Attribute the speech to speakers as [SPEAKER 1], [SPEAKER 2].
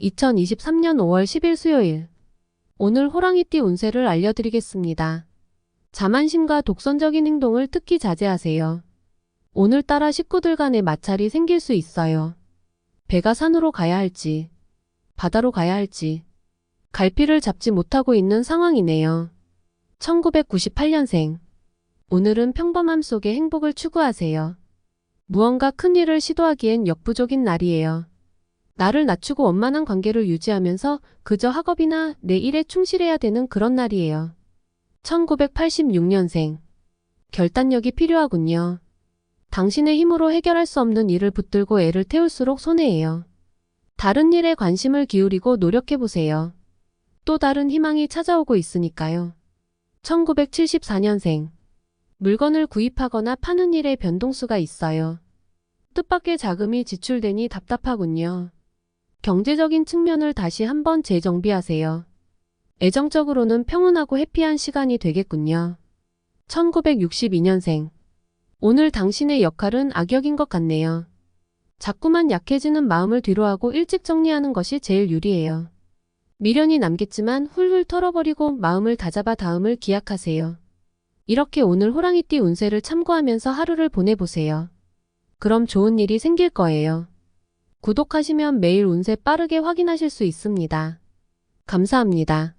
[SPEAKER 1] 2023년 5월 10일 수요일. 오늘 호랑이띠 운세를 알려드리겠습니다. 자만심과 독선적인 행동을 특히 자제하세요. 오늘따라 식구들 간의 마찰이 생길 수 있어요. 배가 산으로 가야 할지, 바다로 가야 할지, 갈피를 잡지 못하고 있는 상황이네요. 1998년생. 오늘은 평범함 속에 행복을 추구하세요. 무언가 큰 일을 시도하기엔 역부족인 날이에요. 나를 낮추고 원만한 관계를 유지하면서 그저 학업이나 내 일에 충실해야 되는 그런 날이에요. 1986년생. 결단력이 필요하군요. 당신의 힘으로 해결할 수 없는 일을 붙들고 애를 태울수록 손해예요. 다른 일에 관심을 기울이고 노력해보세요. 또 다른 희망이 찾아오고 있으니까요. 1974년생. 물건을 구입하거나 파는 일에 변동수가 있어요. 뜻밖의 자금이 지출되니 답답하군요. 경제적인 측면을 다시 한번 재정비하세요. 애정적으로는 평온하고 해피한 시간이 되겠군요. 1962년생. 오늘 당신의 역할은 악역인 것 같네요. 자꾸만 약해지는 마음을 뒤로하고 일찍 정리하는 것이 제일 유리해요. 미련이 남겠지만 훌훌 털어버리고 마음을 다잡아 다음을 기약하세요. 이렇게 오늘 호랑이띠 운세를 참고하면서 하루를 보내보세요. 그럼 좋은 일이 생길 거예요. 구독하시면 매일 운세 빠르게 확인하실 수 있습니다. 감사합니다.